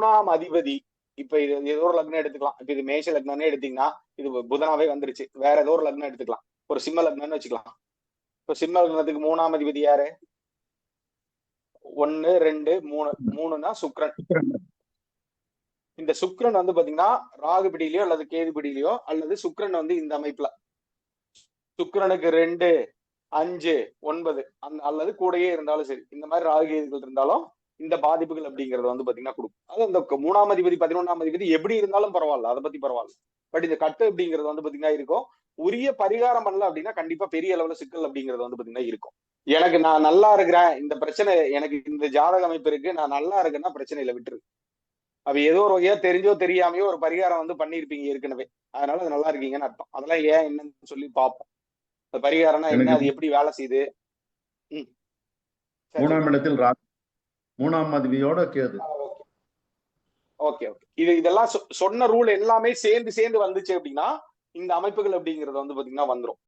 மூணாம் அதிபதி இப்ப இது ஏதோ ஒரு லக்னம் எடுத்துக்கலாம். இப்ப இது மேஷ லக்னம்னு எடுத்தீங்கன்னா இது புதனாவே வந்துருச்சு. வேற ஏதோ ஒரு லக்னம் எடுத்துக்கலாம். ஒரு சிம்ம லக்னம்னு வச்சுக்கலாம். இப்ப சிம்ம லக்னத்துக்கு மூணாம் அதிபதி யாரு? ஒன்னு ரெண்டு மூணு மூணுன்னா சுக்ரன் இந்த சுக்ரன் வந்து பாத்தீங்கன்னா ராகுபிடியிலயோ அல்லது கேதுபிடியிலயோ அல்லது சுக்ரன் வந்து இந்த அமைப்புல. சுக்ரனுக்கு ரெண்டு அஞ்சு ஒன்பது அந்த அல்லது கூடயே இருந்தாலும் சரி. இந்த மாதிரி ராகு கேதுகள் இருந்தாலும் இந்த பாதிப்புகள் அப்படிங்கறது வந்து பாத்தீங்கன்னா கொடுக்கும். அது அந்த மூணாம் அதிபதி பதினொன்றாம் அதிபதி எப்படி இருந்தாலும் பரவாயில்ல அதை பத்தி பரவாயில்ல. பட் இந்த கட்டு அப்படிங்கிறது வந்து பாத்தீங்கன்னா இருக்கும். உரிய பரிகாரம் பண்ணல அப்படின்னா கண்டிப்பா பெரிய அளவுல சிக்கல் அப்படிங்கிறது வந்து பாத்தீங்கன்னா இருக்கும். எனக்கு நான் நல்லா இருக்கிறேன் இந்த பிரச்சனை எனக்கு இந்த ஜாதக அமைப்பு இருக்கு நான் நல்லா இருக்கேன்னா பிரச்சனையில விட்டுரு. அவ ஏதோ ஒரு வகையா தெரிஞ்சோ தெரியாமையோ ஒரு பரிகாரம் வந்து பண்ணிருப்பீங்க ஏற்கனவே. அதனால அது நல்லா இருக்கீங்கன்னு அர்த்தம். அதெல்லாம் ஏன் என்னன்னு சொல்லி பார்ப்போம். அந்த பரிகாரம்னா என்ன அது எப்படி வேலை செய்யுது? மூணாம் இடத்தில் ராகு மூணாம் அதிபதியோட கேது. ஓகே. ஓகே இது இதெல்லாம் சொ- சொன்ன ரூல் எல்லாமே சேர்ந்து சேர்ந்து வந்துச்சு அப்படின்னா இந்த அமைப்புகள் அப்படிங்கறது வந்து பாத்தீங்கன்னா வந்துரும்.